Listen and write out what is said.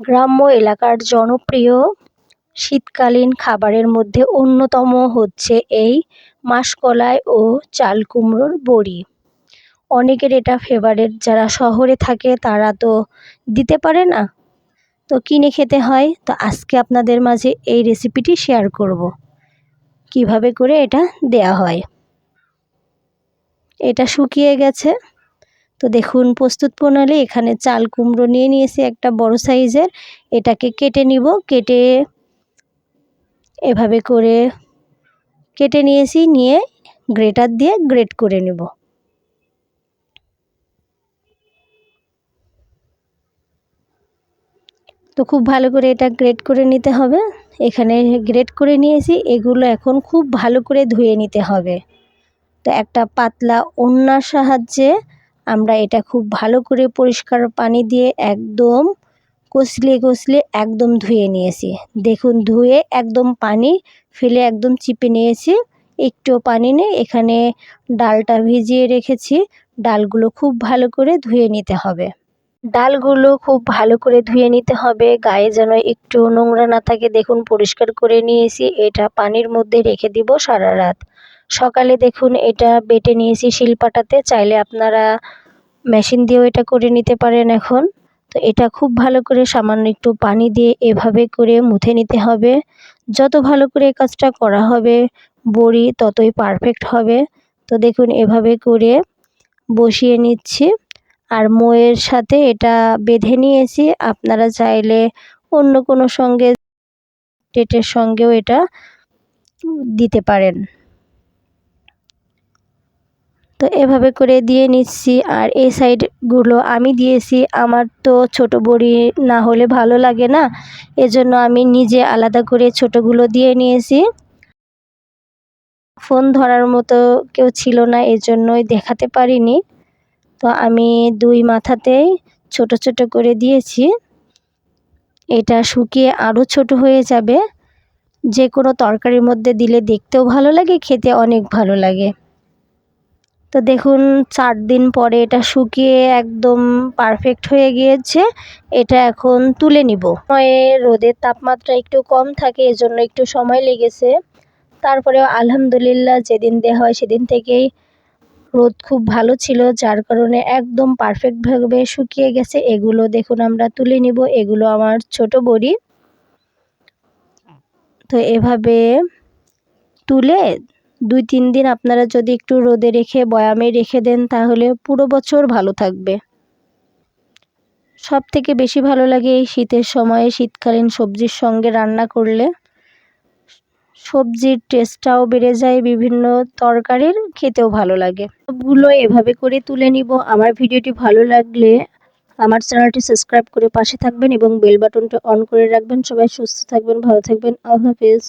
গ্রাম্য এলাকার জনপ্রিয় শীতকালীন খাবারের মধ্যে অন্যতম হচ্ছে এই মাসকলাই ও চাল কুমড়োর বড়ি। অনেকের এটা ফেভারেট যারা শহরে থাকে তারা তো দিতে পারে না। তো কিনে খেতে হয়। তো আজকে আপনাদের মাঝে এই রেসিপিটি শেয়ার করব। কীভাবে করে এটা দেয়া হয়। এটা শুকিয়ে গেছে। তো দেখুন, প্রস্তুত প্রণালী, এখানে চাল কুমড়ো নিয়ে নিয়েছি একটা বড় সাইজের। এটাকে কেটে নিব, কেটে এভাবে করে কেটে নিয়েছি, নিয়ে গ্রেটার দিয়ে গ্রেট করে নেব। তো খুব ভালো করে এটা গ্রেট করে নিতে হবে। এখানে গ্রেট করে নিয়েছি, এগুলো এখন খুব ভালো করে ধুয়ে নিতে হবে। তো একটা পাতলা ওড়নার সাহায্যে আমরা এটা খুব ভালো করে পরিষ্কার পানি দিয়ে একদম কষলে কষলে একদম ধুয়ে নিয়েছি। দেখুন, ধুয়ে একদম পানি ফেলে একদম চিপে নিয়েছি। একটু পানি নেই এখানে ডালটা ভিজিয়ে রেখেছি। ডালগুলো খুব ভালো করে ধুয়ে নিতে হবে। ডালগুলো খুব ভালো করে ধুয়ে নিতে হবে। গায়ে যেন একটু নোংরা না থাকে। দেখুন, পরিষ্কার করে নিয়েছি। এটা পানির মধ্যে রেখে দিব সারা রাত। সকালে দেখুন এটা বেটে নিয়েছি শিলপাটাতে, চাইলে আপনারা মেশিন দিয়েও এটা করে নিতে পারেন এখন। তো এটা খুব ভালো করে সামান্য একটু পানি দিয়ে এভাবে করে মুথে নিতে হবে। যত ভালো করে কাজটা করা হবে, বড়ি ততই পারফেক্ট হবে। তো দেখুন এভাবে করে বসিয়ে নিচ্ছি। আর মোয়ের সাথে এটা বেঁধে নিয়েছি। আপনারা চাইলে অন্য কোনো সঙ্গে, টেটের সঙ্গেও এটা দিতে পারেন। তো এভাবে করে দিয়ে নিচ্ছি। আর এই সাইডগুলো আমি দিয়েছি। আমার তো ছোট বড়ি না হলে ভালো লাগে না। এজন্য আমি নিজে আলাদা করে ছোটোগুলো দিয়ে নিয়েছি। ফোন ধরার মতো কেউ ছিল না, এজন্যই দেখাতে পারিনি। তো আমি দুই মাথাতেই ছোট ছোট করে দিয়েছি। এটা শুকিয়ে আরও ছোট হয়ে যাবে। যে কোনো তরকারির মধ্যে দিলে দেখতেও ভালো লাগে, খেতে অনেক ভালো লাগে। তো দেখুন, চার দিন পরে এটা শুকিয়ে একদম পারফেক্ট হয়ে গিয়েছে। এটা এখন তুলে নিব। রোদের তাপমাত্রা একটু কম থাকে, এজন্য একটু সময় লেগেছে। তারপরেও আলহামদুলিল্লাহ যেদিন দেওয়া হয় সেদিন থেকেই রোদ খুব ভালো ছিল, যার কারণে একদম পারফেক্টভাবে শুকিয়ে গেছে। এগুলো দেখুন, আমরা তুলে নিব। এগুলো আমার ছোট বড়ি। তো এভাবে তুলে দুই, তিন দিন আপনারা যদি একটু রোদে রেখে, বয়ামে রেখে দেন, তাহলে পুরো বছর ভালো থাকবে। সব থেকে বেশি ভালো লাগে এই শীতের সময়ে শীতকালীন সবজির সঙ্গে রান্না করলে। সবজির টেস্টটাও বেড়ে যায়, বিভিন্ন তরকারির খেতেও ভালো লাগে। সবগুলো এভাবে করে তুলে নিব। আমার ভিডিওটি ভালো লাগলে আমার চ্যানেলটি সাবস্ক্রাইব করে পাশে থাকবেন এবং বেল বাটনটা অন করে রাখবেন। সবাই সুস্থ থাকবেন, ভালো থাকবেন। আল্লাহ হাফিজ।